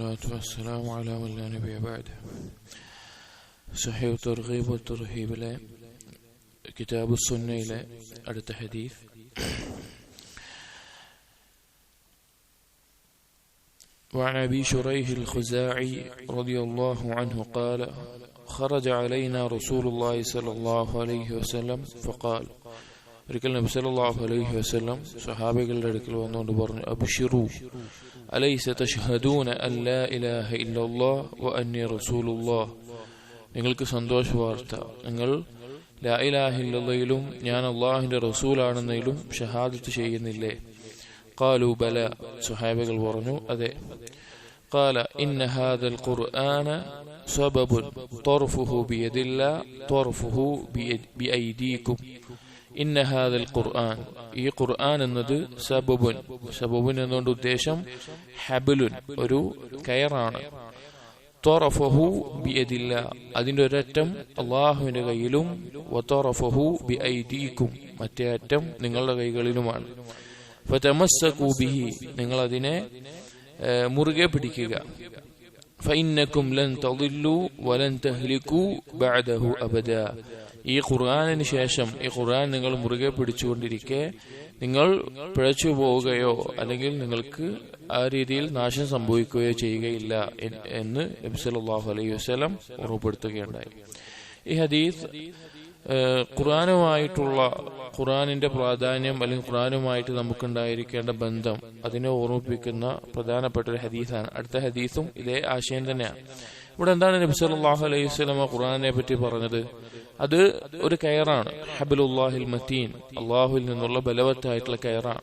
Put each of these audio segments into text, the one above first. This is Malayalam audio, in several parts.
والصلاة والسلام على من لا نبي بعده صحيح الترغيب والترهيب لا. كتاب السنة إلى التحديث. حديث وعن أبي شريح الخزاعي رضي الله عنه قال خرج علينا رسول الله صلى الله عليه وسلم فقال ഒരിക്കൽ നബി സല്ലല്ലാഹു അലൈഹി വസല്ലം സഹാബികളുടെ അടുക്കൽ വന്നുകൊണ്ട് പറഞ്ഞു അബ്ഷിറു അലൈസ തഷ്ഹദൂന അൻ ലാ ഇലാഹ ഇല്ലല്ലാഹ് വ അന്നി റസൂലുള്ളാഹ് നിങ്ങൾക്ക് സന്തോഷ വാർത്ത നിങ്ങൾ ലാ ഇലാഹ ഇല്ലല്ലയിലും ഞാൻ അള്ളാഹിന്റെ റസൂലാണെന്നതിലും ഷഹാദത്ത് ചെയ്യുന്നില്ലേ قالوا بلى صحابة പറഞ്ഞു അതെ قال إن هذا القرآن سبب طرفه بيد الله طرفه بيد بأيديكم ഇന്ന ഹാദൽ ഖുർആൻ. ഈ ഖുർആൻ എന്നത് സബബുൻ. സബബുൻ എന്നുകൊണ്ട് ഉദ്ദേശം ഹബലുൻ ഒരു കയറാണ്. തൊറഫഹു ബിയദില്ല. അതിന്റെ ഒരറ്റം അള്ളാഹുവിന്റെ കയ്യിലും വത്തോറഫഹു ബി ഐദീക്കും മറ്റേ അറ്റം നിങ്ങളുടെ കൈകളിലുമാണ്. ബിഹി നിങ്ങൾ അതിനെ മുറുകെ പിടിക്കുക. ഫൈന്നക്കും ലൻ തളില്ലു വലൻ തഹ്ലിക്കു ബഅദഹു അബദ. ഈ ഖുർആാനിന് ശേഷം ഈ ഖുർആൻ നിങ്ങൾ മുറുകെ പിടിച്ചുകൊണ്ടിരിക്കെ നിങ്ങൾ പിഴച്ചു പോവുകയോ അല്ലെങ്കിൽ നിങ്ങൾക്ക് ആ രീതിയിൽ നാശം സംഭവിക്കുകയോ ചെയ്യുകയില്ല എന്ന് നബി സല്ലല്ലാഹു അലൈഹി വസല്ലം ഉറപ്പെടുത്തുകയുണ്ടായി ഈ ഹദീസ് ഖുറാനുമായിട്ടുള്ള ഖുറാനിന്റെ പ്രാധാന്യം അല്ലെങ്കിൽ ഖുറാനുമായിട്ട് നമുക്കുണ്ടായിരിക്കേണ്ട ബന്ധം അതിനെ ഓർമ്മിപ്പിക്കുന്ന പ്രധാനപ്പെട്ട ഒരു ഹദീസാണ്. അടുത്ത ഹദീസും ഇതേ ആശയം തന്നെയാണ്. ഇവിടെ എന്താണ് നബി സല്ലാഹു അലൈഹി സ്വലമ ഖുറാനെ പറ്റി പറഞ്ഞത്? അത് ഒരു കയറാണ്. ഹബിലുല്ലാഹിൽ മത്തീൻ. അള്ളാഹുവിൽ നിന്നുള്ള ബലവത്തായിട്ടുള്ള കയറാണ്.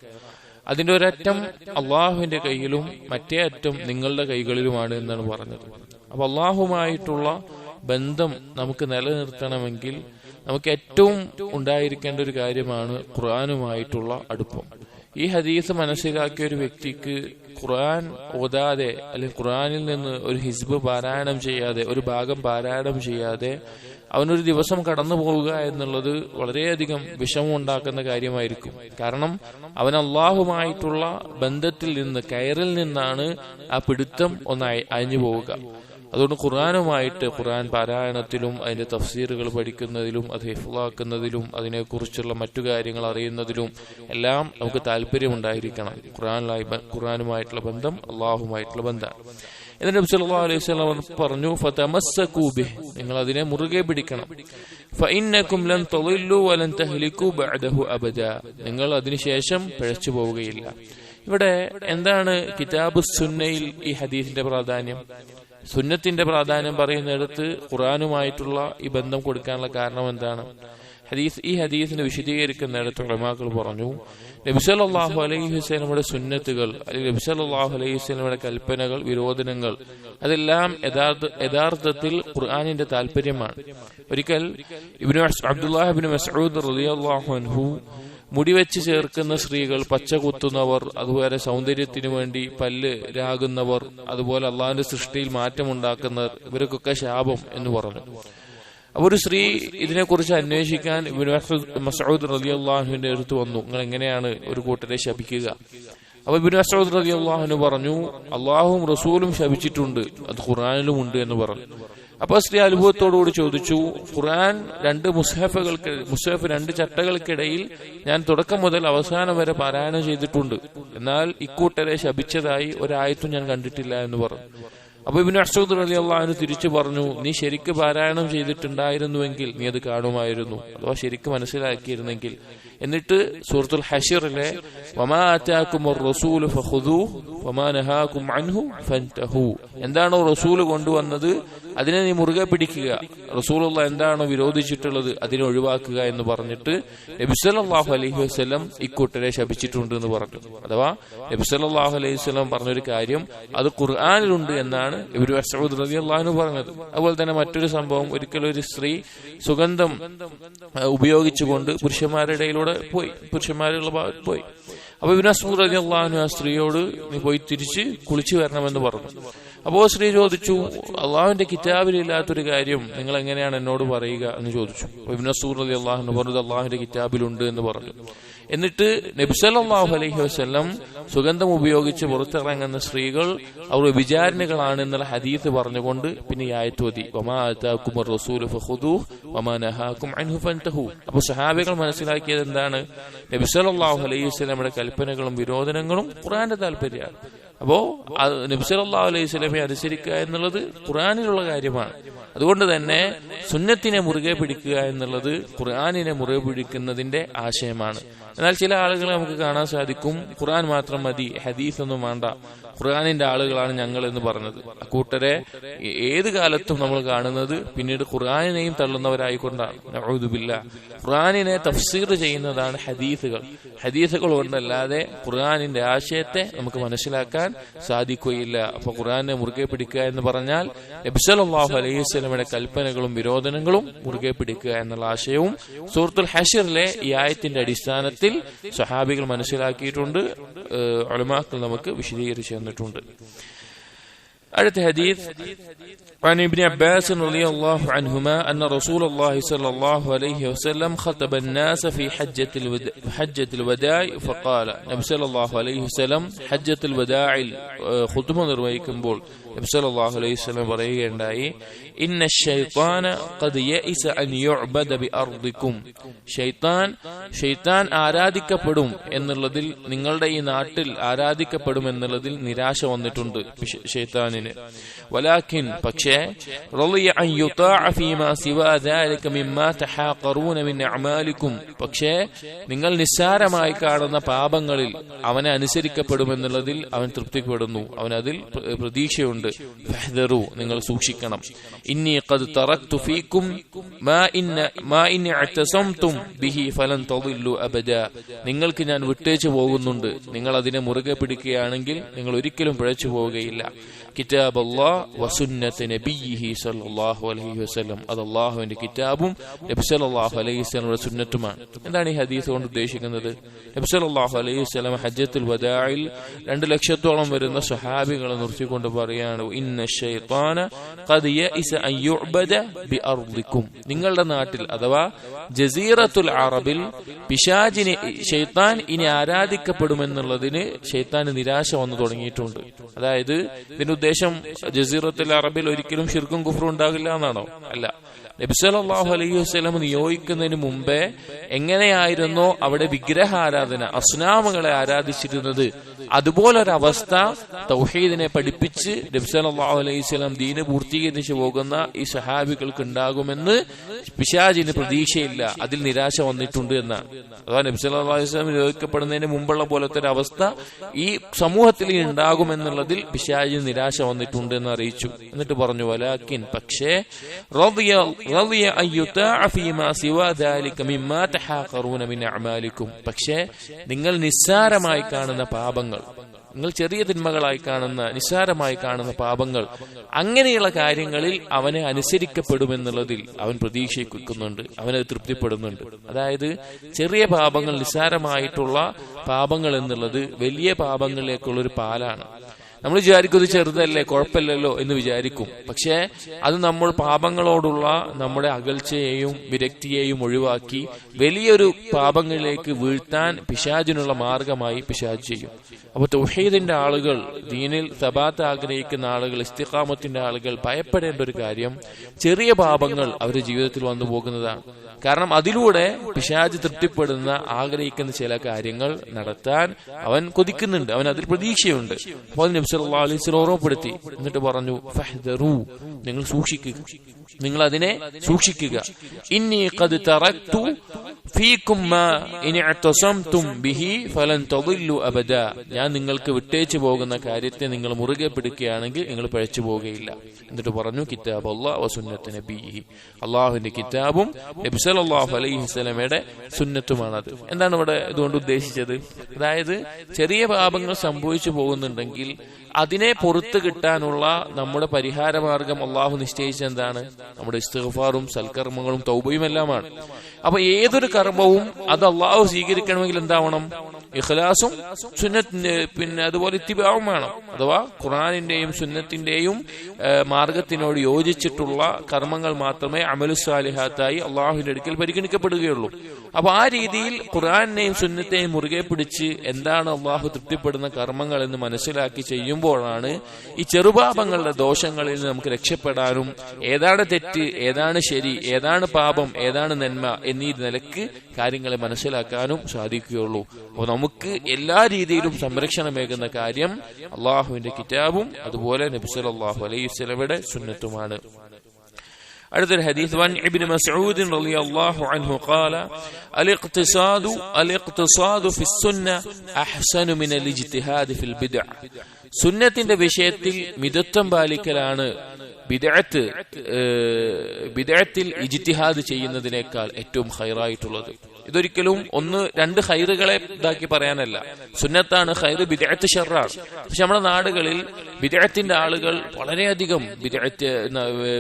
അതിന്റെ ഒരറ്റം അള്ളാഹുവിന്റെ കയ്യിലും മറ്റേ അറ്റം നിങ്ങളുടെ കൈകളിലുമാണ് എന്നാണ് പറഞ്ഞത്. അപ്പൊ അള്ളാഹുമായിട്ടുള്ള ബന്ധം നമുക്ക് നിലനിർത്തണമെങ്കിൽ നമുക്ക് ഏറ്റവും ഉണ്ടായിരിക്കേണ്ട ഒരു കാര്യമാണ് ഖുർആാനുമായിട്ടുള്ള അടുപ്പം. ഈ ഹദീസ് മനസ്സിലാക്കിയ ഒരു വ്യക്തിക്ക് ഖുർആൻ ഓതാതെ അല്ലെങ്കിൽ ഖുർആനിൽ നിന്ന് ഒരു ഹിസ്ബ് പാരായണം ചെയ്യാതെ ഒരു ഭാഗം പാരായണം ചെയ്യാതെ അവനൊരു ദിവസം കടന്നു പോവുക എന്നുള്ളത് വളരെയധികം വിഷമം ഉണ്ടാക്കുന്ന കാര്യമായിരിക്കും. കാരണം അവൻ അള്ളാഹുമായിട്ടുള്ള ബന്ധത്തിൽ നിന്ന് കയറിൽ നിന്നാണ് ആ പിടുത്തം ഒന്ന് അയഞ്ഞു പോവുക. അതുകൊണ്ട് ഖുർആാനുമായിട്ട് ഖുർആൻ പാരായണത്തിലും അതിന്റെ തഫ്സീറുകൾ പഠിക്കുന്നതിലും അത് ഹിഫ്ലാക്കുന്നതിലും അതിനെക്കുറിച്ചുള്ള മറ്റു കാര്യങ്ങൾ അറിയുന്നതിലും എല്ലാം നമുക്ക് താല്പര്യമുണ്ടായിരിക്കണം. ഖുർആാനുമായി ഖുർആാനുമായിട്ടുള്ള ബന്ധം അള്ളാഹുമായിട്ടുള്ള ബന്ധമാണ് എന്നിട്ട് നബി സല്ലല്ലാഹു അലൈഹി വസല്ലം പറഞ്ഞു ഫതമസ്സകൂ നിങ്ങൾ അതിനെ മുറുകെ പിടിക്കണം. ഫഇന്നകും ലൻ തളില്ലു വലൻ ബഅദഹു അബദ. നിങ്ങൾ അതിനുശേഷം പിഴച്ചു പോവുകയില്ല. ഇവിടെ എന്താണ് കിതാബ് സുന്നയിൽ ഈ ഹദീസിന്റെ പ്രാധാന്യം? സുന്നത്തിന്റെ പ്രാധാന്യം പറയുന്നിടത്ത് ഖുറാനുമായിട്ടുള്ള ഈ ബന്ധം കൊടുക്കാനുള്ള കാരണം എന്താണ്? ഹദീസ് ഈ ഹദീസിനെ വിശദീകരിക്കുന്നിടത്ത് ഉടമാക്കൾ പറഞ്ഞു നബിസലാഹു അലൈഹി വസ്ലമയുടെ സുന്നത്തുകൾ അല്ലെങ്കിൽ നബിസലാഹു അലൈഹി വസ്ലമയുടെ കൽപ്പനകൾ വിരോധനങ്ങൾ അതെല്ലാം യഥാർത്ഥ യഥാർത്ഥത്തിൽ ഖുർആാനിന്റെ താല്പര്യമാണ് ഒരിക്കൽ ഇബിന് അബ്ദുല്ലാഹിബിൻ മസൂദ് റളിയല്ലാഹു അൻഹു മുടിവെച്ച് ചേർക്കുന്ന സ്ത്രീകൾ പച്ച കുത്തുന്നവർ അതുപോലെ സൗന്ദര്യത്തിനു വേണ്ടി പല്ല് രാകുന്നവർ അതുപോലെ അള്ളാഹിന്റെ സൃഷ്ടിയിൽ മാറ്റമുണ്ടാക്കുന്നവർ ഇവർക്കൊക്കെ ശാപം എന്ന് പറഞ്ഞു. അപ്പൊ ഒരു സ്ത്രീ ഇതിനെക്കുറിച്ച് അന്വേഷിക്കാൻ മസൂദ് റലി അള്ളാഹുവിന്റെ അടുത്ത് വന്നു. നിങ്ങൾ എങ്ങനെയാണ് ഒരു കൂട്ടരെ ശപിക്കുക? അപ്പൊ ബിൻ മസൂദ് റലി അള്ളാഹുന് പറഞ്ഞു അള്ളാഹും റസൂലും ശപിച്ചിട്ടുണ്ട്. അത് ഖുറാനിലും ഉണ്ട് എന്ന് പറഞ്ഞു. അപ്പൊ സ്ത്രീ അനുഭവത്തോടുകൂടി ചോദിച്ചു ഖുർആൻ രണ്ട് മുസഹഫകൾക്ക് മുസ്ഹഫ് രണ്ട് ചട്ടകൾക്കിടയിൽ ഞാൻ തുടക്കം മുതൽ അവസാനം വരെ പാരായണം ചെയ്തിട്ടുണ്ട്. എന്നാൽ ഇക്കൂട്ടരെ ശപിച്ചതായി ഒരായത്തും ഞാൻ കണ്ടിട്ടില്ല എന്ന് പറഞ്ഞു. അപ്പൊ ഇബിന് അസൂദ് അലി അള്ളാഹുന് തിരിച്ചു പറഞ്ഞു നീ ശരിക്ക് പാരായണം ചെയ്തിട്ടുണ്ടായിരുന്നുവെങ്കിൽ നീ അത് കാണുമായിരുന്നു അഥവാ ശരിക്ക് മനസ്സിലാക്കിയിരുന്നെങ്കിൽ. എന്നിട്ട് സൂറത്തുൽ ഹഷിറിലെ എന്താണോ റസൂൽ കൊണ്ടുവന്നത്? അതിനെ നീ മുറുകെ പിടിക്കുക. റസൂലുള്ള എന്താണോ വിരോധിച്ചിട്ടുള്ളത് അതിനെ ഒഴിവാക്കുക എന്ന് പറഞ്ഞിട്ട് നബിസലാഹു അലൈഹി വസ്ലം ഇക്കൂട്ടരെ ശപിച്ചിട്ടുണ്ട് എന്ന് പറഞ്ഞു. അഥവാ നബിസലാഹു അലൈഹി വസ്ലം പറഞ്ഞൊരു കാര്യം അത് ഖുർആാനിലുണ്ട് എന്നാണ് ഇവർ അള്ളാഹു പറഞ്ഞത്. അതുപോലെ തന്നെ മറ്റൊരു സംഭവം ഒരിക്കലും ഒരു സ്ത്രീ സുഗന്ധം ഉപയോഗിച്ചുകൊണ്ട് പുരുഷന്മാരുടെ ഇടയിലൂടെ പോയി. പുരുഷന്മാരുള്ള ഭാഗത്ത് പോയി. അപ്പൊ വിനാസ് അലി അള്ളാഹു ആ സ്ത്രീയോട് നീ പോയി തിരിച്ച് കുളിച്ചു വരണമെന്ന് പറഞ്ഞു. അപ്പോ സ്ത്രീ ചോദിച്ചു അള്ളാഹുവിന്റെ കിതാബിലില്ലാത്തൊരു കാര്യം നിങ്ങൾ എങ്ങനെയാണ് എന്നോട് പറയുക? എന്ന് ചോദിച്ചു. ഇബിനസൂർ അലി അള്ളാഹു പറഞ്ഞത് അള്ളാഹുവിന്റെ കിതാബിലുണ്ട് എന്ന് പറഞ്ഞു. എന്നിട്ട് നബ്സലാഹു അലഹി വസ്ല്ലം സുഗന്ധം ഉപയോഗിച്ച് പുറത്തിറങ്ങുന്ന സ്ത്രീകൾ അവർ വിചാരണകളാണ് എന്നുള്ള ഹദീത്ത് പറഞ്ഞുകൊണ്ട് പിന്നെ ഈ അപ്പൊ സഹാബികൾ മനസ്സിലാക്കിയത് എന്താണ്? നബി സല്ലല്ലാഹു അലൈഹി വസല്ലമയുടെ കൽപ്പനകളും വിരോധനങ്ങളും ഖുറാന്റെ താല്പര്യമാണ്. അപ്പോ നബി സല്ലല്ലാഹു അലൈഹി സ്വലമെ അനുസരിക്കുക എന്നുള്ളത് ഖുർആനിലുള്ള കാര്യമാണ്. അതുകൊണ്ട് തന്നെ സുന്നത്തിനെ മുറുകെ പിടിക്കുക എന്നുള്ളത് ഖുർആാനിനെ മുറുകെ പിടിക്കുന്നതിന്റെ ആശയമാണ്. എന്നാൽ ചില ആളുകളെ നമുക്ക് കാണാൻ സാധിക്കും ഖുർആൻ മാത്രം മതി ഹദീസ് ഒന്നും വേണ്ട. ഖുർആാനിന്റെ ആളുകളാണ് ഞങ്ങൾ എന്ന് പറഞ്ഞത്. കൂട്ടരെ ഏത് കാലത്തും നമ്മൾ കാണുന്നത് പിന്നീട് ഖുർആാനിനെയും തള്ളുന്നവരായിക്കൊണ്ടാണ്. നഊദുബില്ല ഖുർആാനിനെ തഫ്സീർ ചെയ്യുന്നതാണ് ഹദീസുകൾ. ഹദീസുകൾ കൊണ്ടല്ലാതെ ഖുർആാനിന്റെ ആശയത്തെ നമുക്ക് മനസ്സിലാക്കാൻ സാധിക്കുകയില്ല. അപ്പൊ ഖുർആാനെ മുറുകെ പിടിക്കുക എന്ന് പറഞ്ഞാൽ നബ്സലാഹു അലൈഹി സ്വലമയുടെ കൽപ്പനകളും വിരോധനങ്ങളും മുറുകെ പിടിക്കുക എന്നുള്ള ആശയവും സൂറത്തുൽ ഹഷറിലെ ഈ ആയത്തിന്റെ അടിസ്ഥാനത്തിൽ സഹാബികൾ മനസ്സിലാക്കിയിട്ടുണ്ട് അലുമാക്കൾ നമുക്ക് വിശദീകരിച്ചു തന്നിട്ടുണ്ട്. അടുത്ത ഹദീസ് عن ابن عباس رضي الله عنهما أن رسول الله صلى الله عليه وسلم خطب الناس في حجة الوداع, حجة الوداع فقال نبي صلى الله عليه وسلم حجة الوداع خطبة നിർവഹിക്കുമ്പോൾ നബി അലൈഹി പറയുകയുണ്ടായി ഇന്ന ആരാധിക്കപ്പെടും എന്നുള്ളതിൽ നിങ്ങളുടെ ഈ നാട്ടിൽ ആരാധിക്കപ്പെടും എന്നുള്ളതിൽ നിരാശ വന്നിട്ടുണ്ട് ഷെയ്ത്താനിന് വലാഖിൻ പക്ഷേ പക്ഷേ നിങ്ങൾ നിസ്സാരമായി കാണുന്ന പാപങ്ങളിൽ അവനെ അനുസരിക്കപ്പെടുമെന്നുള്ളതിൽ അവൻ തൃപ്തിപ്പെടുന്നു. അവൻ അതിൽ പ്രതീക്ഷയുണ്ട് ഫഹ്ദറു നിങ്ങൾ സൂക്ഷിക്കണം. ഇന്നി ഖദ് തറക്തു ഫീക്കും മാ ഇന്ന മാ ഇന്ന അത്തസംതും ബിഹി ഫലൻ തദില്ലു അബദ. നിങ്ങൾക്ക് ഞാൻ വിട്ടേച്ചു പോകുന്നുണ്ട്. നിങ്ങൾ അതിനെ മുറുകെ പിടിക്കുകയാണെങ്കിൽ നിങ്ങൾ ഒരിക്കലും പിഴച്ചു പോവുകയില്ല. കിതാബ് അല്ലാഹ് വസുന്നത്ത് നബിയിഹി സല്ലല്ലാഹു അലൈഹി വസല്ലം. അത് അള്ളാഹുവിന്റെ കിതാബും നബി സല്ലല്ലാഹു അലൈഹി വസല്ലമയുടെ സുന്നത്തുമാണ്. എന്താണ് ഈ ഹദീസ് കൊണ്ട് ഉദ്ദേശിക്കുന്നത്? നബി സല്ലല്ലാഹു അലൈഹി വസല്ലം ഹജ്ജത്തുൽ വദാഇൽ രണ്ട് ലക്ഷത്തോളം വരുന്ന സ്വഹാബികളെ നിർത്തിക്കൊണ്ട് പറയാണ് ഇന്ന ഷൈത്താന നിങ്ങളുടെ നാട്ടിൽ അഥവാ ജസീറത്തുൽ അറബിൽ പിശാജിനെ ഷെയ്ത്താൻ ഇനി ആരാധിക്കപ്പെടുമെന്നുള്ളതിന് ഷെയ്ത്താന് നിരാശ വന്നു തുടങ്ങിയിട്ടുണ്ട്. അതായത് ഇതിന്റെ ഉദ്ദേശം ജസീറത്തുൽ അറബിൽ ഒരിക്കലും ഷിർക്കും കുഫറും ഉണ്ടാകില്ല എന്നാണോ? അല്ല. നബിസലാഹു അലൈഹി വസ്ലം നിയോഗിക്കുന്നതിന് മുമ്പേ എങ്ങനെയായിരുന്നോ അവിടെ വിഗ്രഹ ആരാധന അസ്നാമുകളെ ആരാധിച്ചിരുന്നത്. അതുപോലൊരവസ്ഥ തൗഹീദിനെ പഠിപ്പിച്ച് നബിസലാഹു അലൈഹി സ്വലം ദീന് പൂർത്തീകരിച്ചു പോകുന്ന ഈ സഹാബികൾക്ക് ഉണ്ടാകുമെന്ന് പിശാജിന് പ്രതീക്ഷയില്ല. അതിൽ നിരാശ വന്നിട്ടുണ്ട് എന്നാണ്. അതാ നബിസലാഹു അലൈഹി സ്വലം നിയോഗിക്കപ്പെടുന്നതിന് മുമ്പുള്ള പോലത്തെ ഒരു അവസ്ഥ ഈ സമൂഹത്തിൽ ഉണ്ടാകുമെന്നുള്ളതിൽ പിശാജിന് നിരാശ വന്നിട്ടുണ്ട് എന്ന് അറിയിച്ചു. എന്നിട്ട് പറഞ്ഞു വലാക്കിൻ പക്ഷേ പക്ഷേ നിങ്ങൾ നിസ്സാരമായി കാണുന്ന പാപങ്ങൾ നിങ്ങൾ ചെറിയ തിന്മകളായി കാണുന്ന നിസ്സാരമായി കാണുന്ന പാപങ്ങൾ അങ്ങനെയുള്ള കാര്യങ്ങളിൽ അവനെ അനുസരിക്കപ്പെടുമെന്നുള്ളതിൽ അവൻ പ്രതീക്ഷിക്കുന്നുണ്ട് അവനത് തൃപ്തിപ്പെടുന്നുണ്ട്. അതായത് ചെറിയ പാപങ്ങൾ നിസ്സാരമായിട്ടുള്ള പാപങ്ങൾ എന്നുള്ളത് വലിയ പാപങ്ങളിലേക്കുള്ള ഒരു പാലാണ്. നമ്മൾ വിചാരിക്കും ചെറുതല്ലേ കുഴപ്പമില്ലല്ലോ എന്ന് വിചാരിക്കും. പക്ഷേ അത് നമ്മൾ പാപങ്ങളോടുള്ള നമ്മുടെ അകൽച്ചയെയും വിരക്തിയെയും ഒഴിവാക്കി വലിയൊരു പാപങ്ങളിലേക്ക് വീഴ്ത്താൻ പിശാജിനുള്ള മാർഗമായി പിശാജ് ചെയ്യും. അപ്പൊ തൗഹീദിന്റെ ആളുകൾ ദീനിൽ സബാത്ത് ആഗ്രഹിക്കുന്ന ആളുകൾ ഇസ്തിഖാമത്തിന്റെ ആളുകൾ ഭയപ്പെടേണ്ട ഒരു കാര്യം ചെറിയ പാപങ്ങൾ അവരുടെ ജീവിതത്തിൽ വന്നു പോകുന്നതാണ്. കാരണം അതിലൂടെ പിശാജ് തൃപ്തിപ്പെടുന്ന ആഗ്രഹിക്കുന്ന ചില കാര്യങ്ങൾ നടത്താൻ അവൻ കൊതിക്കുന്നുണ്ട്. അവൻ അതിൽ പ്രതീക്ഷയുണ്ട്. അപ്പോൾ അലൈഹി ഓർമ്മപ്പെടുത്തി. എന്നിട്ട് പറഞ്ഞു നിങ്ങൾ സൂക്ഷിക്കുക നിങ്ങൾ അതിനെ സൂക്ഷിക്കുക. ഇന്നി ഖദ് തറക്തു ബിഹി ഫലൻ അബദ. ഞാൻ നിങ്ങൾക്ക് വിട്ടേച്ചു പോകുന്ന കാര്യത്തെ നിങ്ങൾ മുറുകെ പിടിക്കുകയാണെങ്കിൽ നിങ്ങൾ പഴച്ചു പോകുകയില്ല എന്നിട്ട് പറഞ്ഞു കിതാബ് അള്ളാഹു അള്ളാഹുവിന്റെ കിതാബും നബി സല്ലല്ലാഹു അലൈഹി സ്വലമയുടെ സുന്നത്തുമാണത്. എന്താണ് ഇവിടെ ഇതുകൊണ്ട് ഉദ്ദേശിച്ചത്? അതായത് ചെറിയ പാപങ്ങൾ സംഭവിച്ചു പോകുന്നുണ്ടെങ്കിൽ അതിനെ പുറത്തു കിട്ടാനുള്ള നമ്മുടെ പരിഹാര മാർഗം അള്ളാഹു നിശ്ചയിച്ചത് എന്താണ്? നമ്മുടെ ഇസ്തിഗ്ഫാറും സൽക്കർമ്മങ്ങളും തൗബയും എല്ലാമാണ് അപ്പൊ ഏതൊരു കർമ്മവും അത് അള്ളാഹു സ്വീകരിക്കണമെങ്കിൽ എന്താവണം? ഇഖ്ലാസും സുന്നത്തിന്റെ പിന്നെ അതുപോലെ ഇത്തിബാവും വേണം. അഥവാ ഖുറാനിന്റെയും സുന്നത്തിന്റെയും മാർഗത്തിനോട് യോജിച്ചിട്ടുള്ള കർമ്മങ്ങൾ മാത്രമേ അമലു സാലിഹാത്തായി അള്ളാഹുവിന്റെ അടുക്കൽ പരിഗണിക്കപ്പെടുകയുള്ളൂ. അപ്പൊ ആ രീതിയിൽ ഖുറാനെയും സുന്നത്തെയും മുറുകെ പിടിച്ച് എന്താണ് അള്ളാഹു തൃപ്തിപ്പെടുന്ന കർമ്മങ്ങൾ എന്ന് മനസ്സിലാക്കി ചെയ്യുമ്പോഴാണ് ഈ ചെറുപാപങ്ങളുടെ ദോഷങ്ങളിൽ നിന്ന് നമുക്ക് രക്ഷപ്പെടാനും ഏതാണ് തെറ്റ് ഏതാണ് ശരി ഏതാണ് പാപം ഏതാണ് നന്മ എന്നീ നിലയ്ക്ക് കാര്യങ്ങളെ മനസ്സിലാക്കാനും സാധിക്കുകയുള്ളൂ. അപ്പോൾ നമുക്ക് എല്ലാ രീതിയിലും സംരക്ഷണമേകുന്ന കാര്യം അള്ളാഹുവിന്റെ കിതാബും അതുപോലെ നബിസലാഹു അലൈഹി സ്വലയുടെ സുന്നത്തുമാണ്. അടുത്തൊരു ഹദീസ് വൻ ഇബ്നു മസ്ഊദ് റളിയല്ലാഹു അൻഹു ഖാല അലിഖ്തിസാദു അലിഖ്തിസാദു ഫി സുന്ന അഹ്സനു മിൻ അൽ ഫിൽ ബിദ്അ. സുന്നത്തിന്റെ വിഷയത്തിൽ മിതത്വം പാലിക്കലാണ് ബിദഅത്ത് ബിദഅത്തിൽ ഇജ്തിഹാദ് ചെയ്യുന്നതിനേക്കാൾ ഏറ്റവും ഹൈറായിട്ടുള്ളത്. ഇതൊരിക്കലും ഒന്ന് രണ്ട് ഹൈറുകളെ ഇതാക്കി പറയാനല്ല. സുന്നത്താണ് ഹൈറ് ബിദഅത്ത് ഷെറാണ് പക്ഷെ നമ്മുടെ നാടുകളിൽ ബിദഅത്തിന്റെ ആളുകൾ വളരെയധികം ബിദഅത്ത്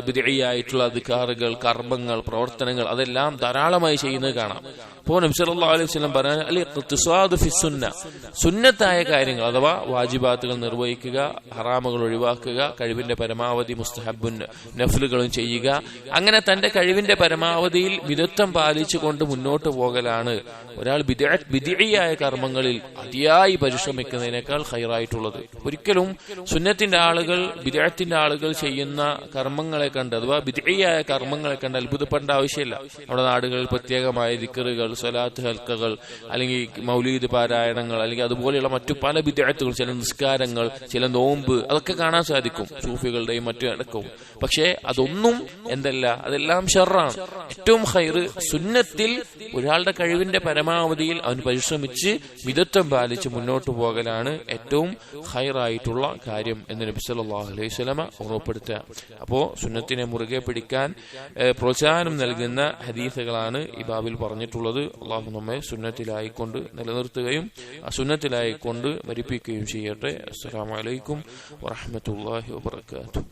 ബിദഅയായിട്ടുള്ള അധികാറുകൾ കർമ്മങ്ങൾ പ്രവർത്തനങ്ങൾ അതെല്ലാം ധാരാളമായി ചെയ്യുന്നത് കാണാം. അപ്പോൾ നബി സല്ലല്ലാഹു അലൈഹി വസല്ലം പറഞ്ഞ അലി ഇഖ്തിസാദു ഫി സുന്ന. സുന്നത്തായ കാര്യങ്ങൾ അഥവാ വാജിബാത്തുകൾ നിർവഹിക്കുക ഹറാമുകൾ ഒഴിവാക്കുക കഴിവിന്റെ പരമാവധി മുസ്തഹബുൻ നഫലുകളും ചെയ്യുക. അങ്ങനെ തന്റെ കഴിവിന്റെ പരമാവധിയിൽ മിതത്വം പാലിച്ചുകൊണ്ട് മുന്നോട്ട് പോകലാണ് ഒരാൾ വിധിയായ കർമ്മങ്ങളിൽ അതിയായി പരിശ്രമിക്കുന്നതിനേക്കാൾ ഹൈറായിട്ടുള്ളത് ഒരിക്കലും സുന്നത്തിന്റെ ആളുകൾ വിദേഹത്തിന്റെ ആളുകൾ ചെയ്യുന്ന കർമ്മങ്ങളെ കണ്ട് അഥവാ വിധിയായ കർമ്മങ്ങളെ കണ്ട് അത്ഭുതപ്പെടേണ്ട ആവശ്യമില്ല. നമ്മുടെ നാടുകളിൽ പ്രത്യേകമായ ദിക്കറുകൾ സ്വലാത്ത് ഹൽക്കകൾ അല്ലെങ്കിൽ മൗലീദ് പാരായണങ്ങൾ അല്ലെങ്കിൽ അതുപോലെയുള്ള മറ്റു പല വിദ്യാർത്ഥികൾ ചില നിസ്കാരങ്ങൾ ചില നോമ്പ് അതൊക്കെ കാണാൻ സാധിക്കും. സൂഫികളുടെയും മറ്റു അടക്കവും പക്ഷേ അതൊന്നും എന്തല്ല അതെല്ലാം ഷെറാണ് ഏറ്റവും ഹൈറ് സുന്നത്തിൽ ഒരാളുടെ കഴിവിന്റെ പരമാവധിയിൽ അവൻ പരിശ്രമിച്ച് മിതത്വം പാലിച്ച് മുന്നോട്ട് പോകലാണ് ഏറ്റവും ഹൈറായിട്ടുള്ള കാര്യം എന്ന് നബി സല്ലല്ലാഹു അലൈഹി സ്വലമ ഓർമ്മപ്പെടുത്തുക. അപ്പോ സുന്നത്തിനെ മുറുകെ പിടിക്കാൻ പ്രോത്സാഹനം നൽകുന്ന ഹദീസുകളാണ് ഈ ബാബിൽ പറഞ്ഞിട്ടുള്ളത്. അള്ളാഹു നമ്മെ സുന്നത്തിലായിക്കൊണ്ട് നിലനിർത്തുകയും അസുന്നത്തിലായിക്കൊണ്ട് മരിപ്പിക്കുകയും ചെയ്യട്ടെ. അസ്സാം വലൈക്കും വാഹമത്തല്ലാഹി വാബർക്കാത്തു